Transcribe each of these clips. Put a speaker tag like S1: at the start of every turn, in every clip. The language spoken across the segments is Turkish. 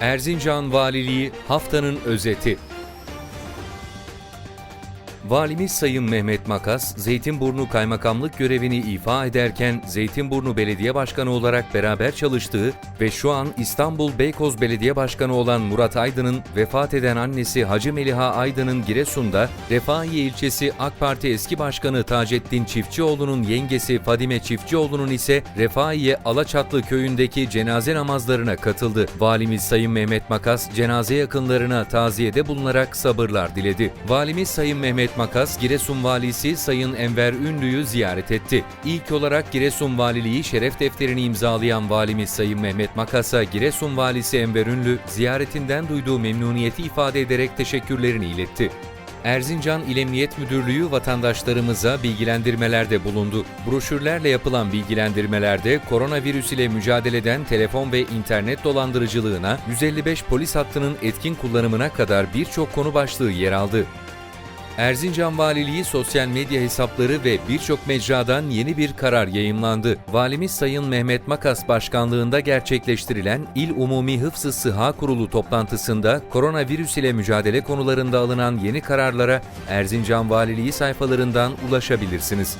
S1: Erzincan Valiliği haftanın özeti. Valimiz Sayın Mehmet Makas, Zeytinburnu Kaymakamlık görevini ifa ederken Zeytinburnu Belediye Başkanı olarak beraber çalıştığı ve şu an İstanbul Beykoz Belediye Başkanı olan Murat Aydın'ın vefat eden annesi Hacı Meliha Aydın'ın Giresun'da, Refahiye ilçesi AK Parti eski başkanı Taceddin Çiftçioğlu'nun yengesi Fadime Çiftçioğlu'nun ise Refahiye Alaçatlı köyündeki cenaze namazlarına katıldı. Valimiz Sayın Mehmet Makas, cenaze yakınlarına taziyede bulunarak sabırlar diledi. Valimiz Sayın Mehmet Makas, Giresun Valisi Sayın Enver Ünlü'yü ziyaret etti. İlk olarak Giresun Valiliği şeref defterini imzalayan Valimiz Sayın Mehmet Makas'a Giresun Valisi Enver Ünlü, ziyaretinden duyduğu memnuniyeti ifade ederek teşekkürlerini iletti. Erzincan İl Emniyet Müdürlüğü vatandaşlarımıza bilgilendirmelerde bulundu. Broşürlerle yapılan bilgilendirmelerde koronavirüs ile mücadeleden telefon ve internet dolandırıcılığına 155 polis hattının etkin kullanımına kadar birçok konu başlığı yer aldı. Erzincan Valiliği sosyal medya hesapları ve birçok mecradan yeni bir karar yayımlandı. Valimiz Sayın Mehmet Makas başkanlığında gerçekleştirilen İl Umumi Hıfzı Sıha Kurulu toplantısında koronavirüs ile mücadele konularında alınan yeni kararlara Erzincan Valiliği sayfalarından ulaşabilirsiniz.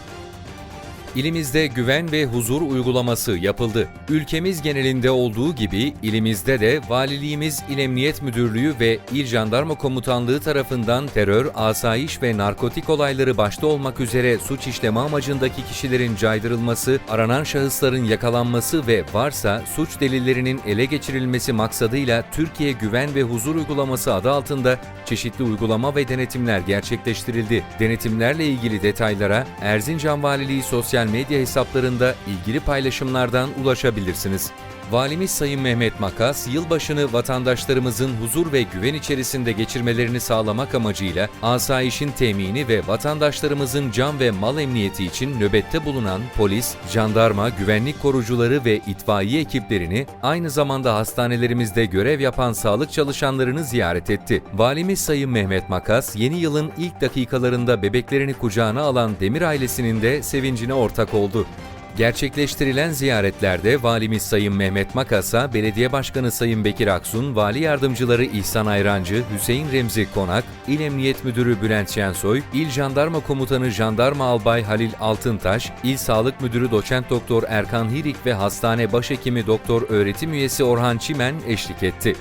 S1: İlimizde güven ve huzur uygulaması yapıldı. Ülkemiz genelinde olduğu gibi ilimizde de Valiliğimiz İl Emniyet Müdürlüğü ve İl Jandarma Komutanlığı tarafından terör, asayiş ve narkotik olayları başta olmak üzere suç işleme amacındaki kişilerin caydırılması, aranan şahısların yakalanması ve varsa suç delillerinin ele geçirilmesi maksadıyla Türkiye Güven ve Huzur Uygulaması adı altında çeşitli uygulama ve denetimler gerçekleştirildi. Denetimlerle ilgili detaylara Erzincan Valiliği sosyal medya hesaplarında ilgili paylaşımlardan ulaşabilirsiniz. Valimiz Sayın Mehmet Makas, yılbaşını vatandaşlarımızın huzur ve güven içerisinde geçirmelerini sağlamak amacıyla asayişin temini ve vatandaşlarımızın can ve mal emniyeti için nöbette bulunan polis, jandarma, güvenlik korucuları ve itfaiye ekiplerini, aynı zamanda hastanelerimizde görev yapan sağlık çalışanlarını ziyaret etti. Valimiz Sayın Mehmet Makas, yeni yılın ilk dakikalarında bebeklerini kucağına alan Demir ailesinin de sevincine ortak oldu. Gerçekleştirilen ziyaretlerde Valimiz Sayın Mehmet Makas'a Belediye Başkanı Sayın Bekir Aksun, Vali Yardımcıları İhsan Ayrancı, Hüseyin Remzi Konak, İl Emniyet Müdürü Bülent Şensoy, İl Jandarma Komutanı Jandarma Albay Halil Altıntaş, İl Sağlık Müdürü Doçent Doktor Erkan Hirik ve Hastane Başhekimi Doktor Öğretim Üyesi Orhan Çimen eşlik etti.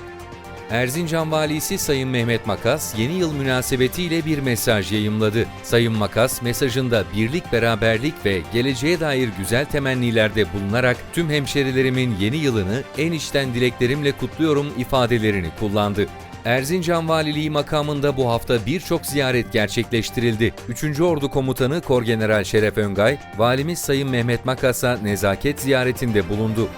S1: Erzincan Valisi Sayın Mehmet Makas yeni yıl münasebetiyle bir mesaj yayımladı. Sayın Makas mesajında birlik, beraberlik ve geleceğe dair güzel temennilerde bulunarak tüm hemşerilerimin yeni yılını en içten dileklerimle kutluyorum ifadelerini kullandı. Erzincan Valiliği makamında bu hafta birçok ziyaret gerçekleştirildi. 3. Ordu Komutanı Korgeneral Şeref Öngay, Valimiz Sayın Mehmet Makas'a nezaket ziyaretinde bulundu.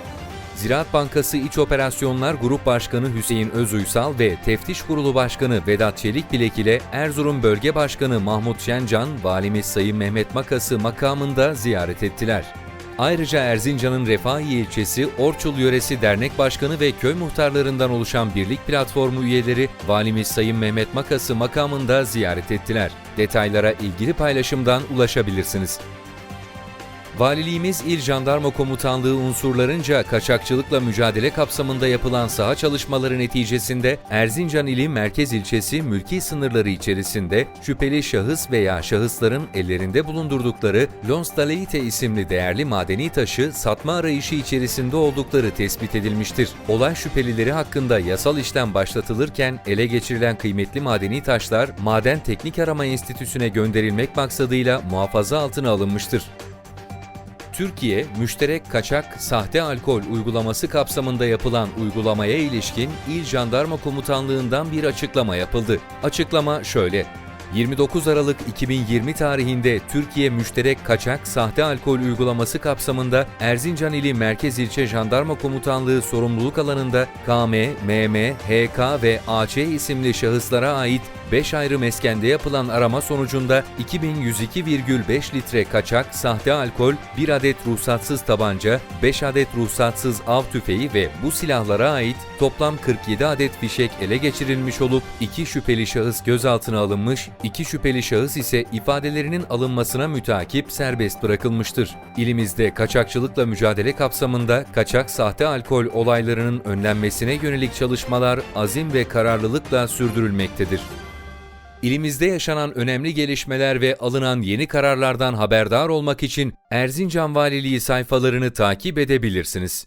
S1: Ziraat Bankası İç Operasyonlar Grup Başkanı Hüseyin Özuysal ve Teftiş Kurulu Başkanı Vedat Çelikbilek ile Erzurum Bölge Başkanı Mahmut Şencan, Valimiz Sayın Mehmet Makas'ı makamında ziyaret ettiler. Ayrıca Erzincan'ın Refahiye ilçesi Orçul Yöresi Dernek Başkanı ve köy muhtarlarından oluşan birlik platformu üyeleri Valimiz Sayın Mehmet Makas'ı makamında ziyaret ettiler. Detaylara ilgili paylaşımdan ulaşabilirsiniz. Valiliğimiz İl Jandarma Komutanlığı unsurlarınca kaçakçılıkla mücadele kapsamında yapılan saha çalışmaları neticesinde Erzincan ili merkez ilçesi mülki sınırları içerisinde şüpheli şahıs veya şahısların ellerinde bulundurdukları Lonsdaleite isimli değerli madeni taşı satma arayışı içerisinde oldukları tespit edilmiştir. Olay şüphelileri hakkında yasal işlem başlatılırken ele geçirilen kıymetli madeni taşlar Maden Teknik Arama Enstitüsü'ne gönderilmek maksadıyla muhafaza altına alınmıştır. Türkiye, müşterek kaçak sahte alkol uygulaması kapsamında yapılan uygulamaya ilişkin İl Jandarma Komutanlığından bir açıklama yapıldı. Açıklama şöyle. 29 Aralık 2020 tarihinde Türkiye Müşterek Kaçak Sahte Alkol Uygulaması kapsamında Erzincan ili Merkez İlçe Jandarma Komutanlığı sorumluluk alanında KM, MM, HK ve AC isimli şahıslara ait 5 ayrı meskende yapılan arama sonucunda 2102,5 litre kaçak sahte alkol, 1 adet ruhsatsız tabanca, 5 adet ruhsatsız av tüfeği ve bu silahlara ait toplam 47 adet fişek ele geçirilmiş olup 2 şüpheli şahıs gözaltına alınmış, İki şüpheli şahıs ise ifadelerinin alınmasına mütakip serbest bırakılmıştır. İlimizde kaçakçılıkla mücadele kapsamında kaçak sahte alkol olaylarının önlenmesine yönelik çalışmalar azim ve kararlılıkla sürdürülmektedir. İlimizde yaşanan önemli gelişmeler ve alınan yeni kararlardan haberdar olmak için Erzincan Valiliği sayfalarını takip edebilirsiniz.